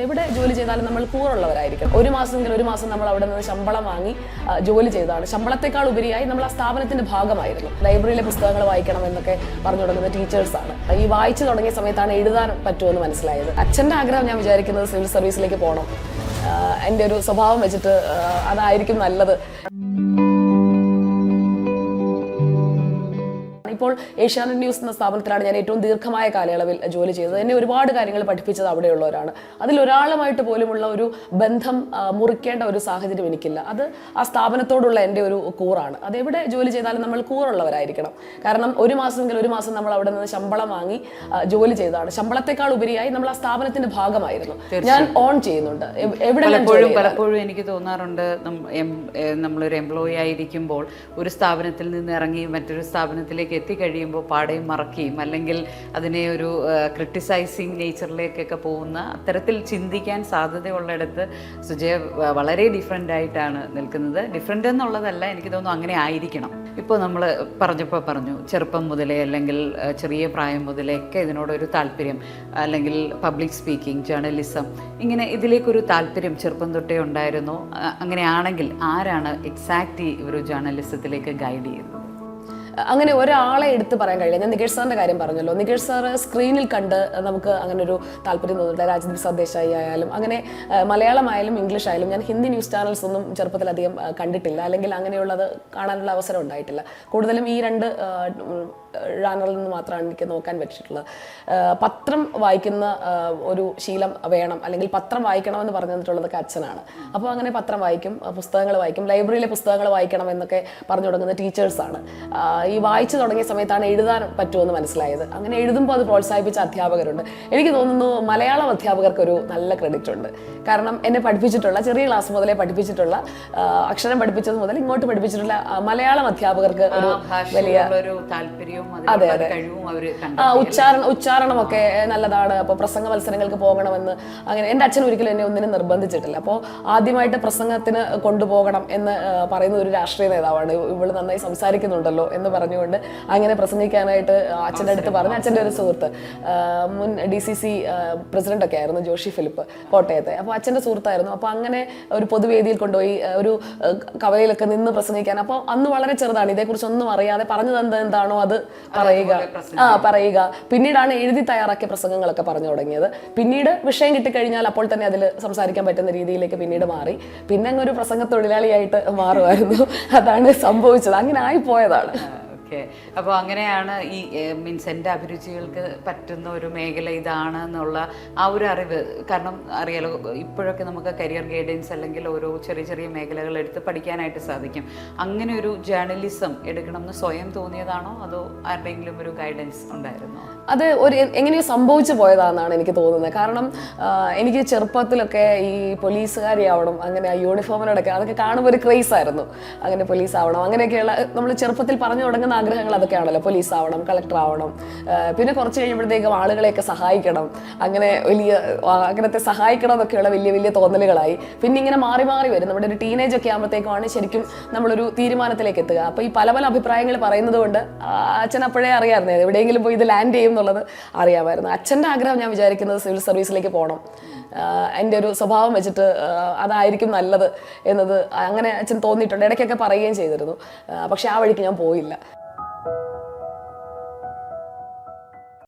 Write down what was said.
എവിടെ ജോലി ചെയ്താലും നമ്മൾ പൂറുള്ളവരായിരിക്കും ഒരു മാസം ഒരു മാസം നമ്മൾ അവിടെ നിന്ന് ശമ്പളം വാങ്ങി ജോലി ചെയ്താണ്. ശമ്പളത്തെക്കാൾ ഉപരിയായി നമ്മൾ ആ സ്ഥാപനത്തിന്റെ ഭാഗമായിരുന്നു. ലൈബ്രറിയിലെ പുസ്തകങ്ങൾ വായിക്കണം എന്നൊക്കെ പറഞ്ഞു തുടങ്ങുന്ന ടീച്ചേഴ്സാണ് ഈ വായിച്ചു തുടങ്ങിയ സമയത്താണ് എഴുതാൻ പറ്റുമെന്ന് മനസ്സിലായത്. അച്ഛന്റെ ആഗ്രഹം ഞാൻ വിചാരിക്കുന്നത് സിവിൽ സർവീസിലേക്ക് പോകണം. എന്റെ ഒരു സ്വഭാവം വെച്ചിട്ട് അതായിരിക്കും നല്ലത്. ഇപ്പോൾ ഏഷ്യാനെറ്റ് ന്യൂസ് എന്ന സ്ഥാപനത്തിലാണ് ഞാൻ ഏറ്റവും ദീർഘമായ കാലയളവിൽ ജോലി ചെയ്തത്. എന്നെ ഒരുപാട് കാര്യങ്ങൾ പഠിപ്പിച്ചത് അവിടെയുള്ളവരാണ്. അതിലൊരാളുമായിട്ട് പോലുമുള്ള ഒരു ബന്ധം മുറിക്കേണ്ട ഒരു സാഹചര്യം എനിക്കില്ല. അത് ആ സ്ഥാപനത്തോടുള്ള എന്റെ ഒരു കൂറാണ്. അതെവിടെ ജോലി ചെയ്താലും നമ്മൾ കൂറുള്ളവരായിരിക്കണം. കാരണം ഒരു മാസമെങ്കിൽ ഒരു മാസം നമ്മൾ അവിടെ നിന്ന് ശമ്പളം വാങ്ങി ജോലി ചെയ്തതാണ്. ശമ്പളത്തെക്കാൾ ഉപരിയായി നമ്മൾ ആ സ്ഥാപനത്തിന്റെ ഭാഗമായിരുന്നു. ഞാൻ ഓൺ ചെയ്യുന്നുണ്ട്. എവ്- എവിടെ പലപ്പോഴും പലപ്പോഴും എനിക്ക് തോന്നാറുണ്ട് നമ്മളൊരു എംപ്ലോയി ആയിരിക്കുമ്പോൾ ഒരു സ്ഥാപനത്തിൽ നിന്ന് ഇറങ്ങി മറ്റൊരു സ്ഥാപനത്തിലേക്ക് എത്തിക്കഴിയുമ്പോൾ പാടയും മറക്കുകയും അല്ലെങ്കിൽ അതിനെ ഒരു ക്രിട്ടിസൈസിങ് നേച്ചറിലേക്കൊക്കെ പോകുന്ന അത്തരത്തിൽ ചിന്തിക്കാൻ സാധ്യതയുള്ളിടത്ത് സുജയ വളരെ ഡിഫറെന്റ് ആയിട്ടാണ് നിൽക്കുന്നത്. ഡിഫറെന്റ് എന്നുള്ളതല്ല എനിക്ക് തോന്നുന്നു അങ്ങനെ ആയിരിക്കണം. ഇപ്പോൾ നമ്മൾ പറഞ്ഞപ്പോൾ പറഞ്ഞു ചെറുപ്പം മുതലേ അല്ലെങ്കിൽ ചെറിയ പ്രായം മുതലേ ഒക്കെ ഇതിനോടൊരു താല്പര്യം അല്ലെങ്കിൽ പബ്ലിക് സ്പീക്കിംഗ് ജേർണലിസം ഇങ്ങനെ ഇതിലേക്കൊരു താല്പര്യം ചെറുപ്പം തൊട്ടേ ഉണ്ടായിരുന്നു. അങ്ങനെയാണെങ്കിൽ ആരാണ് എക്സാക്റ്റ് ഈ ഒരു ജേർണലിസത്തിലേക്ക് ഗൈഡ് ചെയ്യുന്നത്? അങ്ങനെ ഒരാളെ എടുത്ത് പറയാൻ കഴിയില്ല. ഞാൻ നികേഷ് സാറിന്റെ കാര്യം പറഞ്ഞല്ലോ. നികേഷ് സാർ സ്ക്രീനിൽ കണ്ട് നമുക്ക് അങ്ങനെ ഒരു താല്പര്യം തോന്നിയിട്ടില്ല രാജ്ദീപ് സർദേശായി ആയാലും അങ്ങനെ മലയാളമായാലും ഇംഗ്ലീഷ് ആയാലും ഞാൻ ഹിന്ദി ന്യൂസ് ചാനൽസ് ഒന്നും ചെറുപ്പത്തിൽ അധികം കണ്ടിട്ടില്ല. അല്ലെങ്കിൽ അങ്ങനെയുള്ളത് കാണാനുള്ള അവസരം ഉണ്ടായിട്ടില്ല. കൂടുതലും ഈ രണ്ട് ജാനറിൽ നിന്ന് മാത്രമാണ് എനിക്ക് നോക്കാൻ പറ്റിയിട്ടുള്ളത്. പത്രം വായിക്കുന്ന ഒരു ശീലം വേണം. അല്ലെങ്കിൽ പത്രം വായിക്കണമെന്ന് പറഞ്ഞു തന്നിട്ടുള്ളതൊക്കെ അച്ഛനാണ്. അപ്പോൾ അങ്ങനെ പത്രം വായിക്കും പുസ്തകങ്ങൾ വായിക്കും. ലൈബ്രറിയിലെ പുസ്തകങ്ങൾ വായിക്കണം എന്നൊക്കെ പറഞ്ഞു തുടങ്ങുന്ന ടീച്ചേഴ്സാണ് ഈ വായിച്ചു തുടങ്ങിയ സമയത്താണ് എഴുതാൻ പറ്റുമെന്ന് മനസ്സിലായത്. അങ്ങനെ എഴുതുമ്പോൾ അത് പ്രോത്സാഹിപ്പിച്ച അധ്യാപകരുണ്ട്. എനിക്ക് തോന്നുന്നു മലയാളം അധ്യാപകർക്ക് ഒരു നല്ല ക്രെഡിറ്റ് ഉണ്ട്. കാരണം എന്നെ പഠിപ്പിച്ചിട്ടുള്ള ചെറിയ ക്ലാസ് മുതലേ പഠിപ്പിച്ചിട്ടുള്ള അക്ഷരം പഠിപ്പിച്ചത് മുതൽ ഇങ്ങോട്ട് പഠിപ്പിച്ചിട്ടുള്ള മലയാളം അധ്യാപകർക്ക് ഒരു വലിയ അതെ അതെ. ആ ഉച്ചാരണ ഉച്ചാരണമൊക്കെ നല്ലതാണ്. അപ്പോൾ പ്രസംഗ മത്സരങ്ങൾക്ക് പോകണമെന്ന് അങ്ങനെ എന്റെ അച്ഛൻ ഒരിക്കലും എന്നെ ഒന്നിനും നിർബന്ധിച്ചിട്ടില്ല. അപ്പോൾ ആദ്യമായിട്ട് പ്രസംഗത്തിന് കൊണ്ടുപോകണം എന്ന് പറയുന്ന ഒരു രാഷ്ട്രീയ നേതാവാണ്. ഇവൾ നന്നായി സംസാരിക്കുന്നുണ്ടല്ലോ എന്ന് പറഞ്ഞുകൊണ്ട് അങ്ങനെ പ്രസംഗിക്കാനായിട്ട് അച്ഛന്റെ അടുത്ത് പറഞ്ഞു. അച്ഛന്റെ ഒരു സുഹൃത്ത് മുൻ ഡി സി സി പ്രസിഡന്റ് ഒക്കെ ആയിരുന്നു ജോഷി ഫിലിപ്പ് കോട്ടയത്തെ. അപ്പോൾ അച്ഛന്റെ സുഹൃത്തായിരുന്നു. അപ്പോൾ അങ്ങനെ ഒരു പൊതുവേദിയിൽ കൊണ്ടുപോയി ഒരു കവലയിലൊക്കെ നിന്ന് പ്രസംഗിക്കാൻ. അപ്പോൾ അന്ന് വളരെ ചെറുതാണ്. ഇതേക്കുറിച്ചൊന്നും അറിയാതെ പറഞ്ഞു തന്നത് എന്താണോ അത് പറയുക. ആ പറയുക. പിന്നീടാണ് എഴുതി തയ്യാറാക്കിയ പ്രസംഗങ്ങളൊക്കെ പറഞ്ഞു തുടങ്ങിയത്. പിന്നീട് വിഷയം കിട്ടിക്കഴിഞ്ഞാൽ അപ്പോൾ തന്നെ അതിൽ സംസാരിക്കാൻ പറ്റുന്ന രീതിയിലേക്ക് പിന്നീട് മാറി. പിന്നെ അങ്ങ് ഒരു പ്രസംഗ തൊഴിലാളിയായിട്ട് മാറുമായിരുന്നു. അതാണ് സംഭവിച്ചത്. അങ്ങനെ ആയിപ്പോയതാണ് ഓക്കെ. അപ്പോൾ അങ്ങനെയാണ് ഈ മീൻസ് എന്റെ അഭിരുചികൾക്ക് പറ്റുന്ന ഒരു മേഖല ഇതാണ് എന്നുള്ള ആ ഒരു അറിവ്. കാരണം അറിയാലോ ഇപ്പോഴൊക്കെ നമുക്ക് കരിയർ ഗൈഡൻസ് അല്ലെങ്കിൽ ഓരോ ചെറിയ ചെറിയ മേഖലകൾ എടുത്ത് പഠിക്കാനായിട്ട് സാധിക്കും. അങ്ങനെ ഒരു ജേർണലിസം എടുക്കണം എന്ന് സ്വയം തോന്നിയതാണോ? അതോ ആരുടെയെങ്കിലും ഒരു ഗൈഡൻസ് ഉണ്ടായിരുന്നോ? അത് ഒരു എങ്ങനെയോ സംഭവിച്ചു പോയതാണെന്നാണ് എനിക്ക് തോന്നുന്നത്. കാരണം എനിക്ക് ചെറുപ്പത്തിലൊക്കെ ഈ പോലീസുകാരിയാവണം അങ്ങനെ യൂണിഫോമിനോടൊക്കെ അതൊക്കെ കാണുമ്പോൾ ഒരു ക്രേസ് ആയിരുന്നു അങ്ങനെ പോലീസ് ആവണം അങ്ങനെയൊക്കെയുള്ള നമ്മൾ ചെറുപ്പത്തിൽ പറഞ്ഞു തുടങ്ങുന്ന ആഗ്രഹങ്ങൾ അതൊക്കെയാണല്ലോ. പോലീസ് ആവണം കളക്ടർ ആവണം. പിന്നെ കുറച്ച് കഴിയുമ്പോഴത്തേക്കും ആളുകളെയൊക്കെ സഹായിക്കണം. അങ്ങനെ വലിയ അങ്ങനത്തെ സഹായിക്കണം എന്നൊക്കെയുള്ള വലിയ വലിയ തോന്നലുകളായി. പിന്നെ ഇങ്ങനെ മാറി മാറി വരും. നമ്മുടെ ഒരു ടീനേജ് ഒക്കെ ആകുമ്പോഴത്തേക്കുമാണ് ശരിക്കും നമ്മളൊരു തീരുമാനത്തിലേക്ക് എത്തുക. അപ്പോൾ ഈ പല പല അഭിപ്രായങ്ങൾ പറയുന്നത് കൊണ്ട് അച്ഛൻ അപ്പോഴേ അറിയാമായിരുന്നു. എവിടെയെങ്കിലും പോയി ഇത് ലാൻഡ് ചെയ്യും എന്നുള്ളത് അറിയാമായിരുന്നു. അച്ഛന്റെ ആഗ്രഹം ഞാൻ വിചാരിക്കുന്നത് സിവിൽ സർവീസിലേക്ക് പോകണം. എന്റെ ഒരു സ്വഭാവം വെച്ചിട്ട് അതായിരിക്കും നല്ലത് എന്നത് അങ്ങനെ അച്ഛൻ തോന്നിയിട്ടുണ്ട്. ഇടയ്ക്കൊക്കെ പറയുകയും ചെയ്തിരുന്നു. പക്ഷേ ആ വഴിക്ക് ഞാൻ പോയില്ല. you.